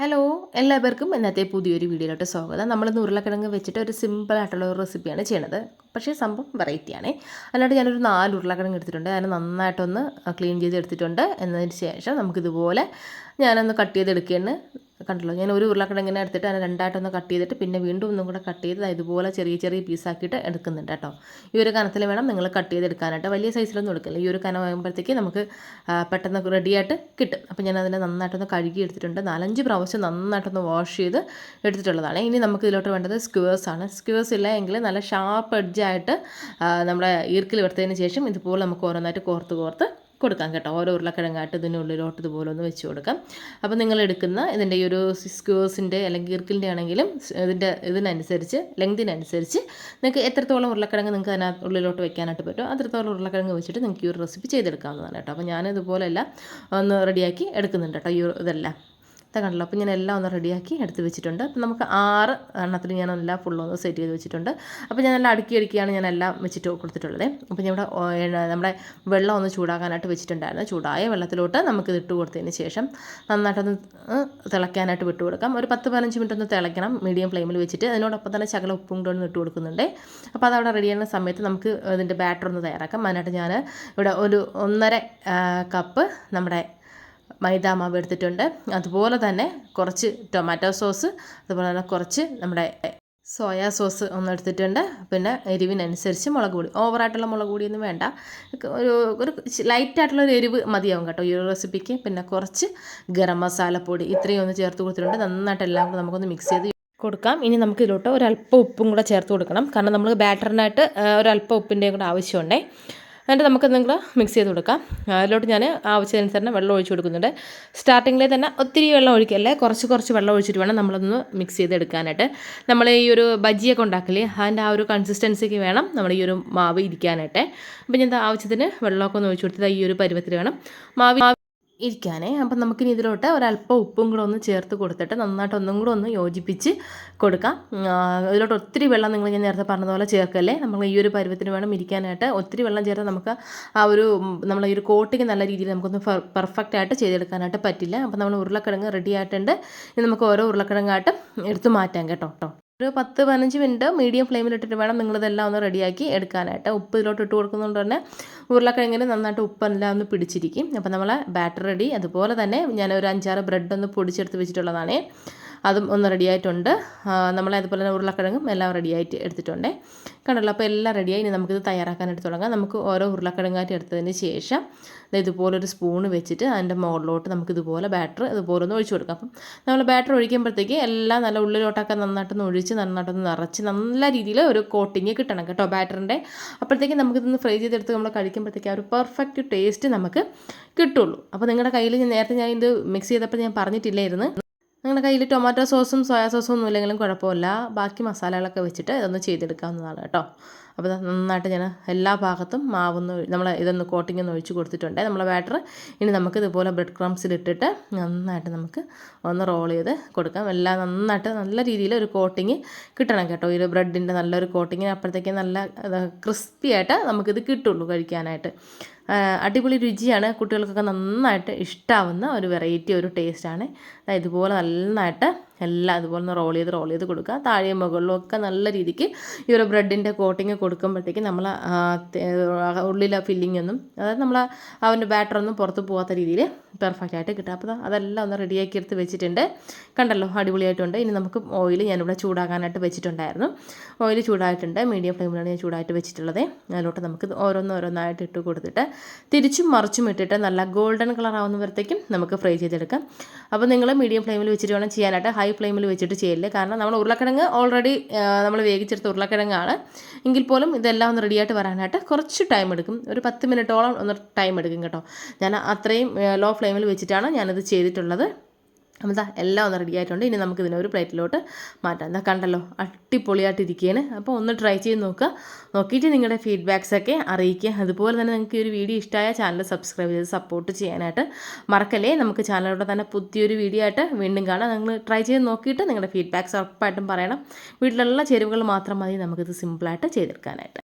Hello എല്ലാവർക്കും ഇന്നത്തെ പുതിയൊരു വീഡിയോയിലോട്ട് സ്വാഗതം. നമ്മൾ ഉരുളക്കിഴങ്ങ് വെച്ചിട്ട് ഒരു സിമ്പിൾ സിമ്പിളായിട്ടുള്ള ഒരു റെസിപ്പിയാണ് ചെയ്യണത്. പക്ഷേ സംഭവം വെറൈറ്റിയാണ് അല്ലാണ്ട് ഞാനൊരു നാല് ഉരുളക്കിഴങ്ങ് എടുത്തിട്ടുണ്ട്. അതിനെ നന്നായിട്ടൊന്ന് ക്ലീൻ ചെയ്ത് എടുത്തിട്ടുണ്ട് എന്നതിന് ശേഷം നമുക്കിതുപോലെ ഞാനൊന്ന് കട്ട് ചെയ്തെടുക്കുകയാണ് കണ്ടല്ലോ ഞാൻ ഒരു ഉരുളക്കിഴങ്ങിനെ എടുത്തിട്ട് അതിനെ രണ്ടായിട്ടൊന്ന് കട്ട് ചെയ്തിട്ട് പിന്നെ വീണ്ടും ഒന്നും കൂടെ കട്ട് ചെയ്ത് ഇതുപോലെ ചെറിയ ചെറിയ പീസാക്കിയിട്ട് എടുക്കുന്നുണ്ട് കേട്ടോ. ഈ ഒരു കനത്തിൽ വേണം നിങ്ങൾ കട്ട് ചെയ്തെടുക്കാനായിട്ട്. വലിയ സൈസിലൊന്നും എടുക്കില്ല. ഈ ഒരു കനമാകുമ്പോഴത്തേക്ക് നമുക്ക് പെട്ടെന്ന് റെഡിയായിട്ട് കിട്ടും. അപ്പോൾ ഞാൻ അതിനെ നന്നായിട്ടൊന്ന് കഴുകി എടുത്തിട്ടുണ്ട്. നാലഞ്ച് പ്രാവശ്യം നന്നായിട്ടൊന്ന് വാഷ് ചെയ്ത് എടുത്തിട്ടുള്ളതാണ്. ഇനി നമുക്ക് ഇതിലോട്ട് വേണ്ടത് സ്ക്വേഴ്സ് ആണ്. ഇല്ല എങ്കിൽ നല്ല ഷാർപ്പ് എഡ്ജായിട്ട് നമ്മുടെ ഈർക്കിൽ എടുത്തതിന് ശേഷം ഇതുപോലെ നമുക്ക് ഓരോന്നായിട്ട് കോർത്ത് കോർത്ത് കൊടുക്കാം കേട്ടോ. ഓരോ ഉരുളക്കിഴങ്ങായിട്ട് ഇതിനുള്ളിലോട്ട് ഇതുപോലെ ഒന്ന് വെച്ച് കൊടുക്കാം. അപ്പോൾ നിങ്ങൾ എടുക്കുന്ന ഇതിന്റെ ഈ ഒരു സിസ്ക്യൂസിന്റെ അല്ലെങ്കിൽ ഇർക്കിന്റെ ആണെങ്കിലും ഇതിന്റെ ഇതിനനുസരിച്ച് ലെങ്തിനനുസരിച്ച് നിങ്ങൾക്ക് എത്രത്തോളം ഉരുളക്കിഴങ്ങ് നിങ്ങൾക്ക് അതിനകത്ത് ഉള്ളിലോട്ട് വെക്കാനായിട്ട് പറ്റും അത്രത്തോളം ഉരുളക്കിഴങ്ങ് വെച്ചിട്ട് നിങ്ങൾക്ക് ഈ ഒരു റെസിപ്പി ചെയ്തെടുക്കാവുന്നതാണ് കേട്ടോ. അപ്പോൾ ഞാൻ ഇതുപോലെല്ലാം ഒന്ന് റെഡിയാക്കി എടുക്കുന്നുണ്ട് കേട്ടോ ഈ ഇതെല്ലാം. ഇതാ കണ്ടല്ലോ. അപ്പോൾ ഞാൻ എല്ലാം ഒന്ന് റെഡിയാക്കി എടുത്ത് വെച്ചിട്ടുണ്ട്. അപ്പോൾ നമുക്ക് ആറ് എണ്ണത്തിൽ ഞാൻ എല്ലാം ഫുള്ളൊന്ന് സെറ്റ് ചെയ്ത് വെച്ചിട്ടുണ്ട്. അപ്പോൾ ഞാൻ എല്ലാം അടുക്കി അടുക്കിയാണ് ഞാൻ എല്ലാം വെച്ചിട്ട് കൊടുത്തിട്ടുള്ളത്. അപ്പോൾ ഞാൻ ഇവിടെ നമ്മുടെ വെള്ളം ഒന്ന് ചൂടാക്കാനായിട്ട് വെച്ചിട്ടുണ്ടായിരുന്നു. ചൂടായ വെള്ളത്തിലോട്ട് നമുക്ക് ഇട്ട് കൊടുത്തതിന് ശേഷം നന്നായിട്ടൊന്ന് തിളയ്ക്കാനായിട്ട് വിട്ടു കൊടുക്കാം. ഒരു പത്ത് പതിനഞ്ച് മിനിറ്റ് ഒന്ന് തിളയ്ക്കണം മീഡിയം ഫ്ലെയിമിൽ വെച്ചിട്ട്. അതിനോടൊപ്പം തന്നെ ശകല ഉപ്പും കൂടെ ഒന്ന് ഇട്ട് കൊടുക്കുന്നുണ്ട്. അപ്പോൾ അതവിടെ റെഡി ആകുന്ന സമയത്ത് നമുക്ക് അതിന്റെ ബാറ്റർ ഒന്ന് തയ്യാറാക്കാം. അതിനായിട്ട് ഞാൻ ഇവിടെ ഒരു ഒന്നര കപ്പ് നമ്മുടെ മൈദാ മാവ് എടുത്തിട്ടുണ്ട്. അതുപോലെ തന്നെ കുറച്ച് ടൊമാറ്റോ സോസ് അതുപോലെ തന്നെ കുറച്ച് നമ്മുടെ സോയാ സോസ് ഒന്ന് എടുത്തിട്ടുണ്ട്. പിന്നെ എരിവിനനുസരിച്ച് മുളക് പൊടി. ഓവറായിട്ടുള്ള മുളക് പൊടിയൊന്നും വേണ്ട. ഒരു ഒരു ലൈറ്റായിട്ടുള്ള ഒരു എരിവ് മതിയാവും കേട്ടോ ഈ റെസിപ്പിക്ക് പിന്നെ കുറച്ച് ഗരം മസാലപ്പൊടി ഇത്രയും ഒന്ന് ചേർത്ത് കൊടുത്തിട്ടുണ്ട്. നന്നായിട്ട് എല്ലാം കൂടെ നമുക്കൊന്ന് മിക്സ് ചെയ്ത് കൊടുക്കാം. ഇനി നമുക്ക് ഇതിലോട്ട് ഒരല്പം ഉപ്പും കൂടെ ചേർത്ത് കൊടുക്കണം. കാരണം നമ്മൾ ബാറ്ററിനായിട്ട് ഒരല്പം ഉപ്പിന്റെയും കൂടെ ആവശ്യമുണ്ടേ. എന്നിട്ട് നമുക്ക് നിങ്ങൾ മിക്സ് ചെയ്ത് കൊടുക്കാം. അതിലോട്ട് ഞാൻ ആവശ്യാനുസരണം വെള്ളം ഒഴിച്ച് കൊടുക്കുന്നുണ്ട്. സ്റ്റാർട്ടിങ്ങിൽ തന്നെ ഒത്തിരി വെള്ളം ഒഴിക്കല്ലേ? കുറച്ച് കുറച്ച് വെള്ളം ഒഴിച്ചിട്ട് വേണം നമ്മളൊന്ന് മിക്സ് ചെയ്തെടുക്കാനായിട്ട് നമ്മൾ ഈ ഒരു ബജ്ജിയൊക്കെ ഉണ്ടാക്കില്ലേ? അതിന്റെ ആ ഒരു കൺസിസ്റ്റൻസിക്ക് വേണം നമ്മൾ ഈ ഒരു മാവ് ഇരിക്കാനായിട്ട്. അപ്പം ഞാൻ ആവശ്യത്തിന് വെള്ളമൊക്കെ ഒന്ന് ഒഴിച്ച് കൊടുത്തത് ഈ ഒരു പരുവത്തിൽ വേണം. മാവ് ഇരിക്കാനേ. അപ്പം നമുക്കിനി ഇതിലോട്ട് ഒരല്പം ഉപ്പും കൂടെ ഒന്ന് ചേർത്ത് കൊടുത്തിട്ട് നന്നായിട്ട് ഒന്നും കൂടെ ഒന്ന് യോജിപ്പിച്ച് കൊടുക്കാം. ഇതിലോട്ട് ഒത്തിരി വെള്ളം നിങ്ങൾ ഞാൻ നേരത്തെ പറഞ്ഞതുപോലെ ചേർക്കല്ലേ? നമ്മൾ ഈ ഒരു പരുവത്തിന് വേണം ഇരിക്കാനായിട്ട് ഒത്തിരി വെള്ളം ചേർത്താൽ നമുക്ക് ആ ഒരു നമ്മൾ ഈ ഒരു കോട്ടിങ് നല്ല രീതിയിൽ നമുക്കൊന്ന് പെർഫെക്റ്റ് ആയിട്ട് ചെയ്തെടുക്കാനായിട്ട് പറ്റില്ല. അപ്പം നമ്മൾ ഉരുളക്കിഴങ്ങ് റെഡി ആയിട്ടുണ്ട്. ഇനി നമുക്ക് ഓരോ ഉരുളക്കിഴങ്ങായിട്ട് എടുത്തു മാറ്റാം കേട്ടോ കേട്ടോ. ഒരു പത്ത് പതിനഞ്ച് മിനിറ്റ് മീഡിയം ഫ്ലെയിമിൽ ഇട്ടിട്ട് വേണം നിങ്ങളിതെല്ലാം ഒന്ന് റെഡിയാക്കി എടുക്കാനായിട്ട്. ഉപ്പ് ഇതിലോട്ട് ഇട്ട് കൊടുക്കുന്നതുകൊണ്ട് തന്നെ. ഉരുളക്കിഴങ്ങിന് നന്നായിട്ട് ഉപ്പെല്ലാം ഒന്ന് പിടിച്ചിരിക്കും. അപ്പോൾ നമ്മളെ ബാറ്റർ റെഡി അതുപോലെ തന്നെ ഞാൻ ഒരു അഞ്ചാറ് ബ്രെഡ് ഒന്ന് പൊടിച്ചെടുത്ത് വെച്ചിട്ടുള്ളതാണ്. അതും ഒന്ന് റെഡിയായിട്ടുണ്ട്. നമ്മൾ അതുപോലെ തന്നെ ഉരുളക്കിഴങ്ങും എല്ലാം റെഡിയായിട്ട് എടുത്തിട്ടുണ്ട്. കണ്ടല്ലോ അപ്പോൾ എല്ലാം റെഡിയായി. ഇനി നമുക്കിത് തയ്യാറാക്കാനായിട്ട് തുടങ്ങാം. നമുക്ക് ഓരോ ഉരുളക്കിഴങ്ങായിട്ട് എടുത്തതിന് ശേഷം ഇതുപോലൊരു സ്പൂൺ വെച്ചിട്ട് അതിന്റെ മുകളിലോട്ട് നമുക്ക് ഇതുപോലെ ബാറ്റർ ഇതുപോലെ ഒന്ന് ഒഴിച്ചു കൊടുക്കാം. അപ്പം നമ്മൾ ബാറ്റർ ഒഴിക്കുമ്പോഴത്തേക്ക് എല്ലാം നല്ല ഉള്ളിലോട്ടൊക്കെ നന്നായിട്ടൊന്ന് ഒഴിച്ച് നന്നായിട്ടൊന്ന് നിറച്ച് നല്ല രീതിയിൽ ഒരു കോട്ടിങ് കിട്ടണം കേട്ടോ ബാറ്ററിന്റെ. അപ്പോഴത്തേക്ക് നമുക്കിതൊന്ന് ഫ്രൈ ചെയ്തെടുത്ത് നമ്മൾ കഴിക്കുമ്പോഴത്തേക്ക് ആ ഒരു പെർഫെക്റ്റ് ടേസ്റ്റ് നമുക്ക് കിട്ടുള്ളൂ. അപ്പോൾ നിങ്ങളുടെ കയ്യിൽ ഞാൻ നേരത്തെ ഞാൻ ഇത് മിക്സ് ചെയ്തപ്പോൾ ഞാൻ പറഞ്ഞിട്ടില്ലായിരുന്നു. നിങ്ങളുടെ കയ്യിൽ ടൊമാറ്റോ സോസും സോയാ സോസും ഒന്നും ഇല്ലെങ്കിലും കുഴപ്പമില്ല. ബാക്കി മസാലകളൊക്കെ വെച്ചിട്ട് ഇതൊന്ന് ചെയ്തെടുക്കാവുന്നതാണ് കേട്ടോ. അപ്പോൾ നന്നായിട്ട് ഞാൻ എല്ലാ ഭാഗത്തും മാവൊന്ന് നമ്മൾ ഇതൊന്ന് കോട്ടിംഗ് ഒന്ന് ഒഴിച്ച് കൊടുത്തിട്ടുണ്ട്. നമ്മളെ ബാറ്റർ ഇനി നമുക്ക് ഇതുപോലെ ബ്രെഡ് ക്രംസിലിട്ടിട്ട് നന്നായിട്ട് നമുക്ക് ഒന്ന് റോൾ ചെയ്ത് കൊടുക്കാം. എല്ലാം നന്നായിട്ട് നല്ല രീതിയിൽ ഒരു കോട്ടിങ് കിട്ടണം കേട്ടോ. ഈ ബ്രെഡിന്റെ നല്ലൊരു കോട്ടിങ്ങിന് അപ്പോഴത്തേക്കും നല്ല ക്രിസ്പി ആയിട്ട് നമുക്കിത് കിട്ടുള്ളൂ കഴിക്കാനായിട്ട്. അടിപൊളി രുചിയാണ്. കുട്ടികൾക്കൊക്കെ നന്നായിട്ട് ഇഷ്ടമാവുന്ന ഒരു വെറൈറ്റി ഒരു ടേസ്റ്റാണ് ഇതുപോലെ നന്നായിട്ട് എല്ലാം അതുപോലെ ഒന്ന് റോൾ ചെയ്ത് റോൾ ചെയ്ത് കൊടുക്കുക. താഴെയും മുകളിലും ഒക്കെ നല്ല രീതിക്ക് ഈ ഒരു ബ്രെഡിന്റെ കോട്ടിങ് കൊടുക്കുമ്പോഴത്തേക്ക് നമ്മൾ ഉള്ളിലെ ഫില്ലിംഗ് ഒന്നും അതായത് നമ്മൾ അവന്റെ ബാറ്ററൊന്നും പുറത്ത് പോകാത്ത രീതിയിൽ പെർഫെക്റ്റ് ആയിട്ട് കിട്ടുക അപ്പോൾ അതെല്ലാം ഒന്ന് റെഡിയാക്കി എടുത്ത് വെച്ചിട്ടുണ്ട്. കണ്ടല്ലോ അടിപൊളിയായിട്ടുണ്ട്. ഇനി നമുക്ക് ഓയിൽ ഞാനിവിടെ ചൂടാകാനായിട്ട് വെച്ചിട്ടുണ്ടായിരുന്നു. ഓയിൽ ചൂടായിട്ടുണ്ട്. മീഡിയം ഫ്ലെയിമിലാണ് ഞാൻ ചൂടായിട്ട് വെച്ചിട്ടുള്ളത്. അതിലോട്ട് നമുക്ക് ഓരോന്ന് ഓരോന്നായിട്ട് ഇട്ട് കൊടുത്തിട്ട് തിരിച്ചും മറിച്ചും ഇട്ടിട്ട് നല്ല ഗോൾഡൻ കളർ ആവുന്നവരത്തേക്കും നമുക്ക് ഫ്രൈ ചെയ്തെടുക്കാം. അപ്പോൾ നിങ്ങൾ മീഡിയം ഫ്ലെയിമിൽ വെച്ചിട്ട് വേണം ചെയ്യാനായിട്ട്. ഹൈ ഫ്ലെയിമിൽ വെച്ചിട്ട് ചെയ്യില്ല കാരണം നമ്മൾ ഉരുളക്കിഴങ്ങ് ഓൾറെഡി നമ്മൾ വേവിച്ചെടുത്ത ഉരുളക്കിഴങ്ങാണ്. എങ്കിൽ പോലും ഇതെല്ലാം ഒന്ന് റെഡിയായിട്ട് വരാനായിട്ട് കുറച്ച് ടൈം എടുക്കും. ഒരു പത്ത് മിനിറ്റോളം ഒന്ന് ടൈം എടുക്കും കേട്ടോ. ഞാൻ അത്രയും ലോ ഫ്ലെയിമിൽ വെച്ചിട്ടാണ് ഞാനിത് ചെയ്തിട്ടുള്ളത്. അപ്പോൾ എല്ലാം ഒന്ന് റെഡി ആയിട്ടുണ്ട്. ഇനി നമുക്ക് ഇതിനെ ഒരു പ്ലേറ്റിലോട്ട് മാറ്റാം. എന്താ കണ്ടല്ലോ അടിപൊളിയായിട്ടിരിക്കുകയാണ് അപ്പോൾ ഒന്ന് ട്രൈ ചെയ്ത് നോക്കുക. നോക്കിയിട്ട് നിങ്ങളുടെ ഫീഡ്ബാക്സൊക്കെ അറിയിക്കുക. അതുപോലെ തന്നെ നിങ്ങൾക്ക് ഈ ഒരു വീഡിയോ ഇഷ്ടമായ ചാനൽ സബ്സ്ക്രൈബ് ചെയ്ത് സപ്പോർട്ട് ചെയ്യാനായിട്ട് മറക്കല്ലേ? നമുക്ക് ചാനലിലൂടെ തന്നെ പുതിയൊരു വീഡിയോ ആയിട്ട് വീണ്ടും കാണാം. നിങ്ങൾ ട്രൈ ചെയ്ത് നോക്കിയിട്ട് നിങ്ങളുടെ ഫീഡ്ബാക്സ് ഉറപ്പായിട്ടും പറയണം. വീട്ടിലുള്ള ചേരുവകൾ മാത്രം മതി. നമുക്കിത് സിമ്പിളായിട്ട് ചെയ്തെടുക്കാനായിട്ട്.